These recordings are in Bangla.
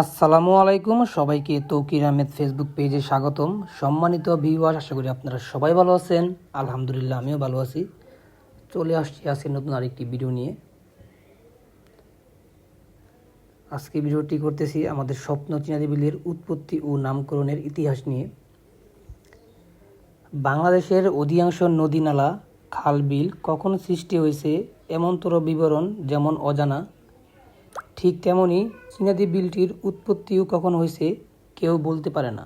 আসসালামু আলাইকুম, সবাইকে তৌকির আহমেদ ফেসবুক পেজে স্বাগতম। সম্মানিত ভিউয়ার আশা করি আপনারা সবাই ভালো আছেন। আলহামদুলিল্লাহ, আমিও ভালো আছি। চলে আসছি আজকে নতুন আরেকটি ভিডিও নিয়ে। আজকে ভিডিওটি করতেছি আমাদের স্বপ্ন চিনাদিবিলের উৎপত্তি ও নামকরণের ইতিহাস নিয়ে। বাংলাদেশের অধিকাংশ নদী নালা, খাল বিল কখন সৃষ্টি হয়েছে এমনতর বিবরণ যেমন অজানা ঠিক তেমনি চীনাদি বিলটির উৎপত্তিও কখন হয়েছে কেউ বলতে পারে না।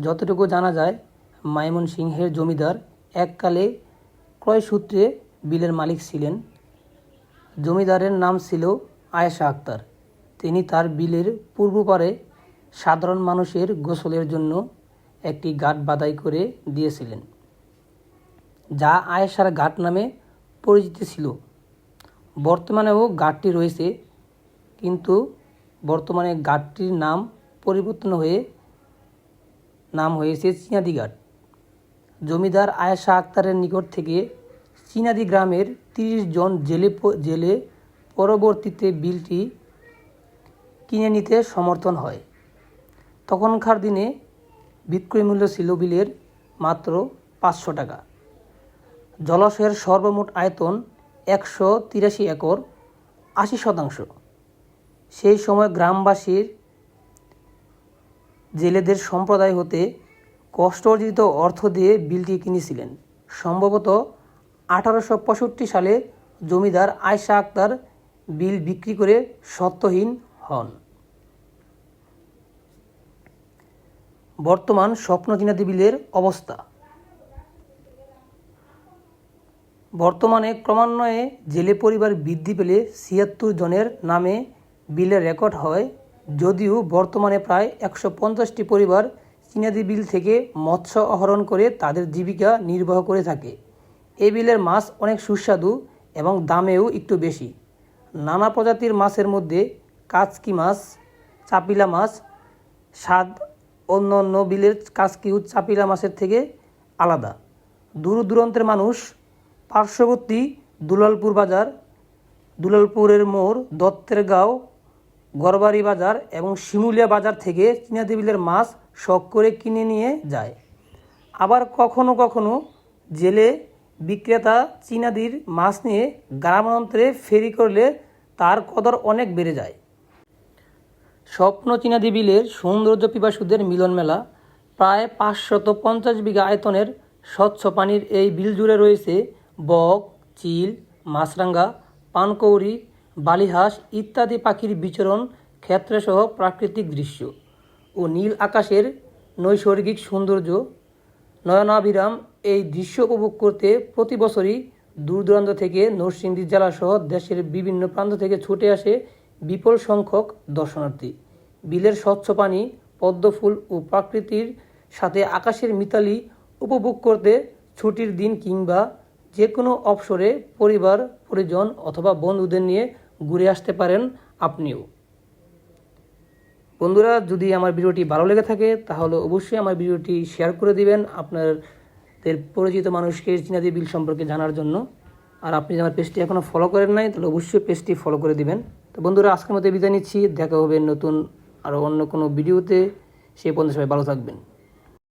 যতটুকু জানা যায়, মাইমন সিংহের জমিদার এককালে ক্রয়সূত্রে বিলের মালিক ছিলেন। জমিদারের নাম ছিল আয়েশা আক্তার। তিনি তার বিলের পূর্ব পারে সাধারণ মানুষের গোসলের জন্য একটি ঘাট বাদাই করে দিয়েছিলেন, যা আয়েশার ঘাট নামে পরিচিত ছিল। বর্তমানেও ঘাটটি রয়েছে, কিন্তু বর্তমানে ঘাটটির নাম পরিবর্তন হয়ে, নাম হয়েছে চিনাদি ঘাট জমিদার আয়েশা আক্তারের নিকট থেকে চিনাদি গ্রামের তিরিশ জন জেলে জেলে পরবর্তীতে বিলটি কিনে নিতে সমর্থন হয়। তখনকার দিনে বিক্রয় মূল্য ছিল বিলের মাত্র পাঁচশো টাকা। জলাশয়ের সর্বমোট আয়তন একশো তিরাশি একর, আশি শতাংশ। সেই সময় গ্রামবাসীর জেলেদের সম্প্রদায় হতে কষ্ট অর্জিত অর্থ দিয়ে বিলটি কিনেছিলেন। সম্ভবত আঠারোশো পঁয়ষট্টি সালে জমিদার আয়শা আক্তার বিল বিক্রি করে সত্যহীন হন। বর্তমান স্বপ্নজিনাদি বিলের অবস্থা। বর্তমানে ক্রমান্বয়ে জেলে পরিবার বৃদ্ধি পেলে ছিয়াত্তর জনের নামে বিলের রেকর্ড হয়, যদিও বর্তমানে প্রায় একশো পঞ্চাশটি পরিবার চিনাদি বিল থেকে মৎস্য আহরণ করে তাদের জীবিকা নির্বাহ করে থাকে। এই বিলের মাছ অনেক সুস্বাদু এবং দামেও একটু বেশি। নানা প্রজাতির মাছের মধ্যে কাচকি মাছ, চাপিলা মাছ, স্বাদ অন্য অন্য বিলের কাচকি ও চাপিলা মাছের থেকে আলাদা। দূর দূরান্তের মানুষ পার্শ্ববর্তী দুলালপুর বাজার, দুলালপুরের মোড় দত্তের গাঁও, গড়বাড়ি বাজার এবং শিমুলিয়া বাজার থেকে চীনাদি বিলের মাছ শখ করে কিনে নিয়ে যায়। আবার কখনো কখনো জেলে বিক্রেতা চীনাদির মাছ নিয়ে গ্রামান্তরে ফেরি করলে তার কদর অনেক বেড়ে যায়। স্বপ্ন চীনাদি বিলের সৌন্দর্য পিপাসুদের মিলন মেলা প্রায় পাঁচশত পঞ্চাশ বিঘা আয়তনের স্বচ্ছ পানির এই বিল জুড়ে রয়েছে বক, চিল, মাছরাঙ্গা, পানকৌড়ি, বালিহাঁস ইত্যাদি পাখির বিচরণ ক্ষেত্রসহ প্রাকৃতিক দৃশ্য ও নীল আকাশের নৈসর্গিক সৌন্দর্য। নয়নাভিরাম এই দৃশ্য উপভোগ করতে প্রতি বছরই দূর দূরান্ত থেকে নরসিংদী জেলাসহ দেশের বিভিন্ন প্রান্ত থেকে ছুটে আসে বিপুল সংখ্যক দর্শনার্থী। বিলের স্বচ্ছ পানি পদ্মফুল ও প্রকৃতির সাথে আকাশের মিতালি উপভোগ করতে ছুটির দিন কিংবা যে কোনো অবসরে পরিবার, পরিজন অথবা বন্ধুদের নিয়ে ঘুরে আসতে পারেন আপনিও। বন্ধুরা, যদি আমার ভিডিওটি ভালো লেগে থাকে, তাহলে অবশ্যই আমার ভিডিওটি শেয়ার করে দিবেন আপনাদের পরিচিত মানুষকে চিনাদি বিল সম্পর্কে জানার জন্য। আর আপনি আমার পেজটি এখনও ফলো করেন নাই, তাহলে অবশ্যই পেজটি ফলো করে দিবেন। তো বন্ধুরা, আজকের মতো বিদায় নিচ্ছি। দেখা হবে নতুন আরও অন্য কোনো ভিডিওতে। সেই পর্যন্ত সবাই ভালো থাকবেন।